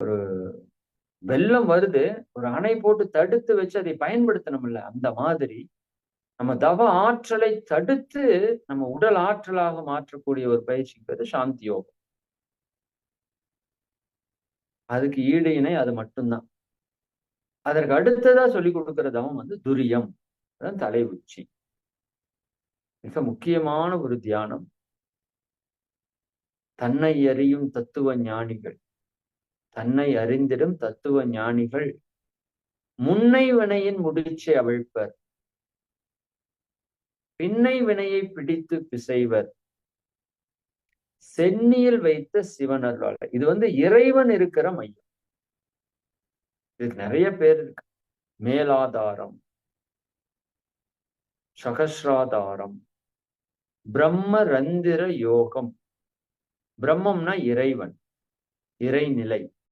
ஒரு வெள்ளம் வருது ஒரு அணை போட்டு தடுத்து வச்சு அதை பயன்படுத்தணும்ல அந்த மாதிரி நம்ம தவ ஆற்றலை தடுத்து நம்ம உடல் ஆற்றலாக மாற்றக்கூடிய ஒரு பயிற்சி பேரு சாந்தி யோகம். அதுக்கு ஈடு இணை அது மட்டும்தான். அதற்கு அடுத்ததா சொல்லி கொடுக்கிற தவம் வந்து துரியம் அதான் தலை உச்சி மிக முக்கியமான ஒரு தியானம். தன்னை அறியும் தத்துவ ஞானிகள். தன்னை அறிந்திடும் தத்துவ ஞானிகள் முன்னை வினையின் முடிச்சை அவிழ்ப்பர். பின்னை வினையை பிடித்து பிசைவர். சென்னியில் வைத்த சிவனர்வாள் இது வந்து இறைவன் இருக்கிற மையம். இதுக்கு நிறைய பேர் இருக்கு. மேலாதாரம் சகஸ்ராதாரம் பிரம்ம ரந்திர யோகம். பிரம்மம்னா இறைவன் இறைநிலை.